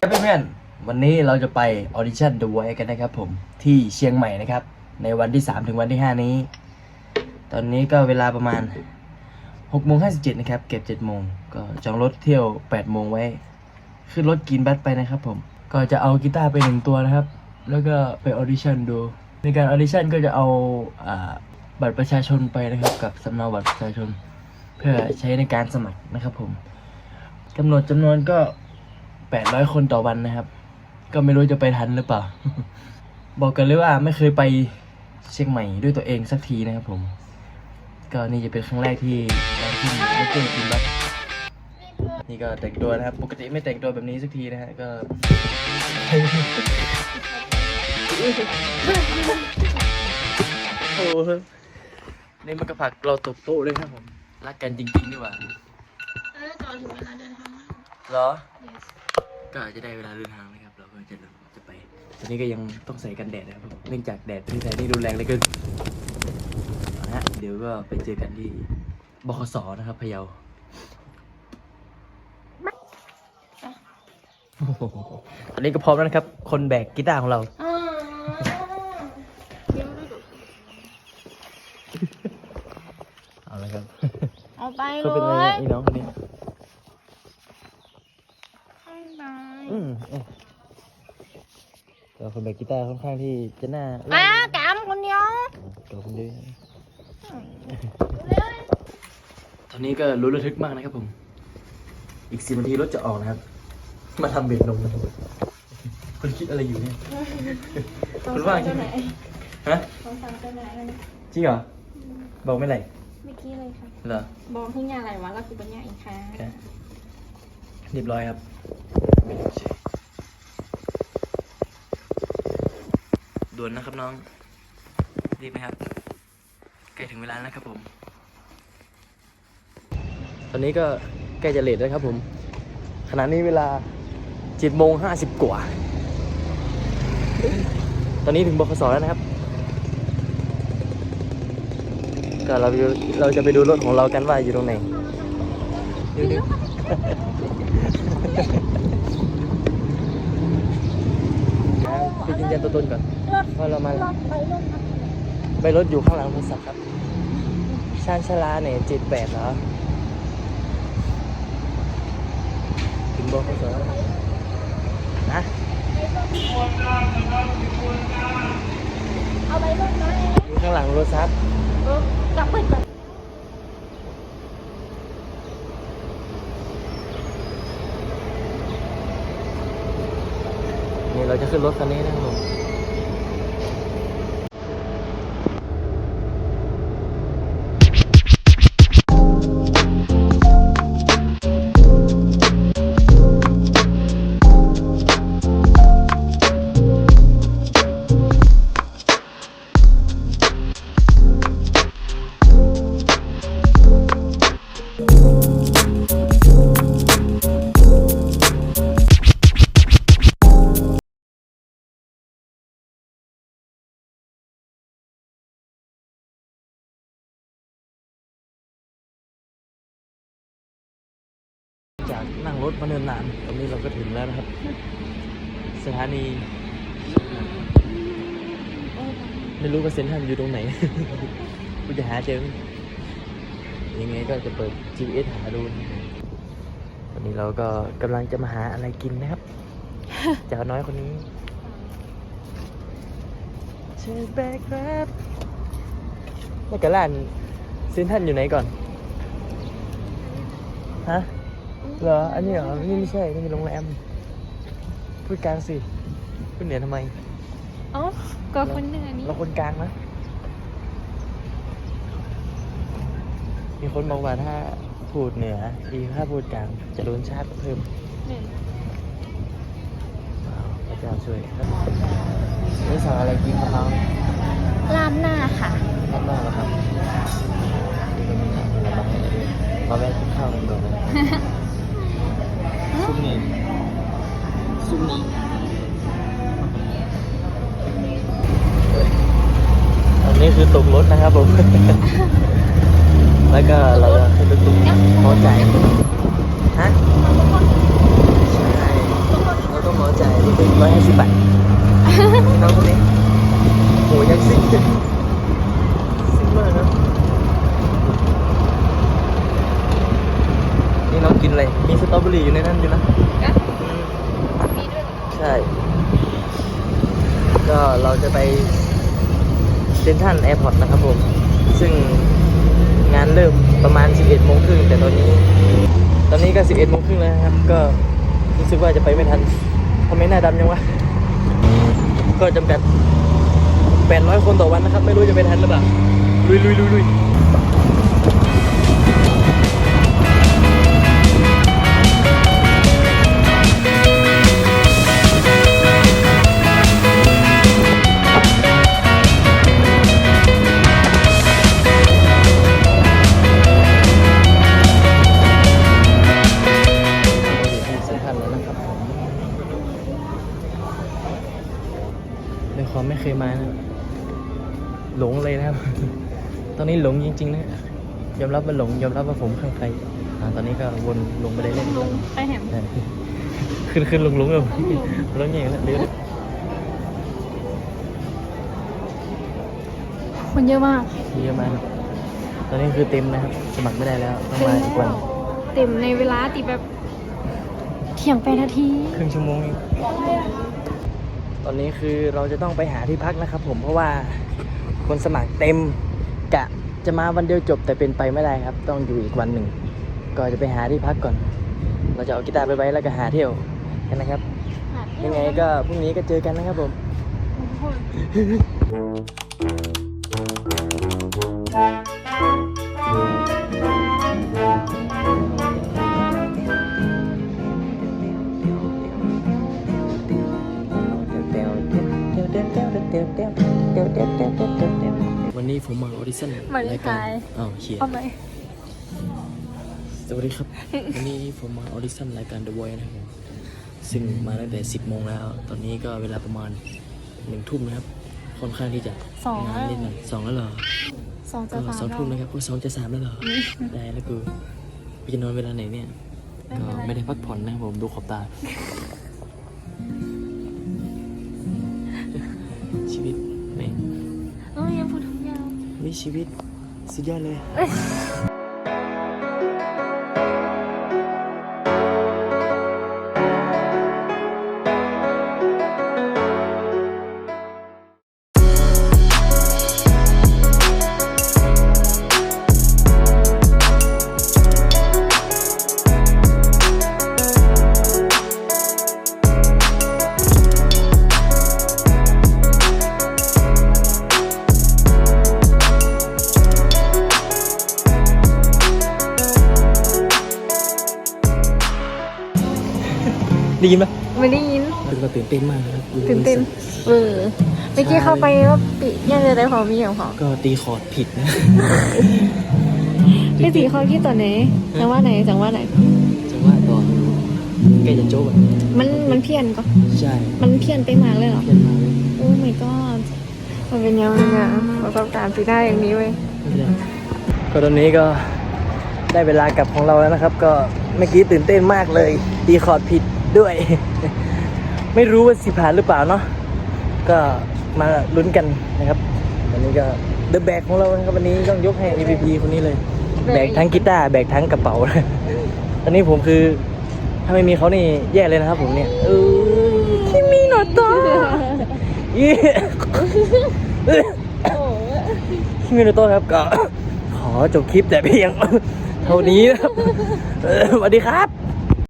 ครับเพื่อนๆวันนี้เราจะไปออดิชั่น The Voice กันนะครับผมที่เชียงใหม่นะครับ ในวันที่ 3 ถึงวันที่ 5 นี้ ตอนนี้ก็เวลาประมาณ6โมง57นะครับ เก็บ7โมงก็จองรถเที่ยว8โมงไว้ ขึ้นรถกินบัสไปนะครับผมก็จะเอากีตาร์ไปหนึ่งตัวนะครับ แล้วก็ไปออดิชั่นดู ในการออดิชั่นก็จะเอาอบัตรประชาชนไปนะครับ กับสำเนาบัตรประชาชน เพื่อใช้ในการสมัครนะครับผมกำหนดจำนวนก็ 800 คนต่อวันนะครับ ก็ไม่รู้จะไปทันหรือเปล่า บอกกันเลยว่าไม่เคยไปเชียงใหม่ด้วยตัวเองสักทีนะครับผม ก็นี่จะเป็นครั้งแรกที่ได้ขึ้นรถตู้กินบัสนี่ก็แต่งตัวนะครับ ปกติไม่แต่งตัวแบบนี้สักทีนะฮะ ก็โอ้โหนี่มันก็ผลักเราตกโต๊ะเลยครับผม รักกันจริงๆนี่หว่า เออก่อนถึงเวลาเดินทางแล้วเหรอ yes ก็อาจจะได้เวลาเดินทางนะครับ เราก็จะจะไป ตอนนี้ก็ยังต้องใส่กันแดดนะครับผมเนื่องจากแดดที่ไทยนี่รุนแรงเหลยเกินเอาละฮะเดี๋ยวก็ไปเจอกันที่บขสนะครับพะเยาโอ้โหตอนนี้ก็พร้อมแล้วนะครับ คนแบกกีตาร์ของเรา อ่าเดี๋ยวดูดูเอาละครับ เอาไปเลเขาเป็นอะไรยนะอีน้องคนนี้ ข้างใน อืมเอ๊ะ เราคนแบกกีตาร์ค่อนข้างที่จะน่ามาแกมคนเดียวตัวคนเดียวตอนนี้ก็รู้ระทึกมากนะครับผม อีกสิบนาทีรถจะออกนะครับ มาทำเบรกลงนะครับคุณคิดอะไรอยู่เนี่ยคุณว่างใช่ไหมฮะของสั่งไปไหนจริงเหรอ บอกไม่ไรเมื่อกี้เลยค่ะเหรอบอกทุกอย่างอะไรวะเราคือปัญญาอีกครั้งโอเคเรียบร้อยครับ ด่วนนะครับน้อง รีบไหมครับ ใกล้ถึงเวลาแล้วครับผม ตอนนี้ก็ใกล้จะเลทแล้วครับผม ขณะนี้เวลาเจ็ดโมงห้าสิบกว่า ตอนนี้ถึงบขสแล้วนะครับ ก็เราเราจะไปดูรถของเรากันว่าอยู่ตรงไหนดูดูไปยืนยันตัวตนก่อน ว่าเรามาไปลงไปรถอยู่ข้างหลังโทรศัพท์ครับ ชานชาลาเนี่ยเจ็ดแปดเหรอ ถึงบอกเขาสอนนะเอาไปลงไหมอยู่ข้างหลังรถซับเออกลับไปก่อนนี่เราจะขึ้นรถคันนี้นะครับผม ถมาเนินนานตอนนี้เราก็ถึงแล้วนะครับ สถานี ไม่รู้ว่าเซ็นทรัลอยู่ตรงไหนกูจะหาเจอยังไงก็จะเปิด GPS หาดูวันนี้เราก็กำลังจะมาหาอะไรกินนะครับเจ้าน้อยคนนี้เชิญแบกครับแล้วก็ร้านเซ็นทรัลอยู่ไหนก่อน ฮะ เหรอ อันนี้เหรอ นี่ไม่ใช่ นี่เป็นโรงแรม พูดกลางสิพูดเหนือทำไม เอ๋อก็คนเหนือนี่เราคนกลางนะ มีคนบอกว่าถ้าพูดเหนือดีถ้าพูดกลางจะโดนชาติเพิ่มหนึ่งว้าวพระเจ้าช่วยครับนี่สั่งอะไรกินครับน้องลามหน้าค่ะรับมากแล้วครับมาแวะกินข้าวกันก่อนนะ ซุปหนี่ซุปหนี่อันนี้คือตกรถนะครับผม แล้วก็เราจะขึ้นรถตุ๊กพอใจฮะใช่เราต้องเป็นร้อยห้าสิบบาทน้องคนนี้โหยังซิ่งซิ่งมากครับนี่น้องกินอะไร มีสตรอเบอรี่อยู่ในนั้นอยู่นะมีด้วยใช่ ก็เราจะไปเซนทรันแอร์พอร์ตนะครับผม ซึ่งงานเริ่มประมาณ 11โมงครึ่งแต่ตอนนี้ ตอนนี้ก็ 11โมงครึ่งแล้วนะครับ ก็รู้สึกว่าจะไปไม่ทันทำไมหน้าดำยังวะ ก็จำกัด800 คนต่อวันนะครับ ไม่รู้จะไปทันหรือเปล่าลุยลุยลุยลุย ในความไม่เคยมานะหลงเลยนะครับ ตอนนี้หลงจริง ๆ นะยอมรับว่าหลงยอมรับว่าผมข้างใครอ่าตอนนี้ก็วนลงไปได้เล่นลงไปแหมใช่ขึ้นขึ้นลงลงแบบรถเงี้ยแล้วเดือดคนเยอะมากเยอะมากครับตอนนี้คือเต็มนะครับ สมัครไม่ได้แล้วต้องมาอีกวันเต็มในเวลาติแบบเที่ยงไปนาที ครึ่งชั่วโมงเองต อนนี้คือเราจะต้องไปหาที่พักนะครับ ผมเพราะว่าคนสมัครเต็มกะจะมาวันเดียวจบแต่เป็นไปไม่ได้ครับ ต้องอยู่อีกวันหนึ่งก็จะไปหาที่พักก่อน เราจะเอากีตาร์ไปไว้แล้วก็หาเที่ยวกันนะครับ ยังไงก็พรุ่งนี้ก็เจอกันนะครับผม ผมมาออดิชั่นมาเลยค่ะอ้าวเชียเอาไปสวัสดีครับ วันนี้ผมมาออดิชั่นรายการ The Voice นะครับผมซึ่งมาตั้งแต่ 10โมงแล้ว ตอนนี้ก็เวลาประมาณหนึ่งทุ่มนะครับ ค่อนข้างที่จะสองนานนิดหน่อยสองแล้วเหรอสองก็จะสามสองทุ่มนะครับก็สองจะสามแล้วเหรอ ได้แล้วกูไปจะนอนเวลาไหนเนี่ย ก็ไม่ได้พักผ่อนนะครับผมดูขอบตา ชีวิตแม่ง เอ้ยยังพูดทุกอย่างนี่ชีวิตสุดยอดเลย ได้ยินปะไม่ได้ยินคือเราตื่นเต้นมากนะครับตื่นเต้นเออเมื่อกี้เข้าไปว่าปิยังจะได้พอมีอย่างพอก็ตีคอร์ดผิดนะพี่ตีเขาที่ตัวไหนจังว่าไหนจังว่าไหนจังหวะตอนใกล้จะโจ๊กอะมันมันเพี้ยนก็ใช่มันเพี้ยนไปมากเลยเหรอเพี้ยนมาเลยโอ้ my god มันเป็นยังไงอะประสบการณ์สีได้อย่างนี้เว้ยไม่ได้ก็ตอนนี้ก็ได้เวลากลับของเราแล้วนะครับ ก็เมื่อกี้ตื่นเต้นมากเลย ตีคอร์ดผิด ด้วย ไม่รู้ว่าสิผ่านหรือเปล่าเนาะก็มาลุ้นกันนะครับวันนี้ก็เดอะแบกของเรานะครับวันนี้ต้องยกให้ MVP คนนี้เลย แบกทั้งกีตาร์แบกทั้งกระเป๋าตอนนี้ผมคือถ้าไม่มีเขานี่แย่เลยนะครับผมเนี่ยเออคิมิโนโตะเย้คิมิโนโตะครับก็ขอจบคลิปแต่เพียงเท่านี้นะครับเออสวัสดีครับ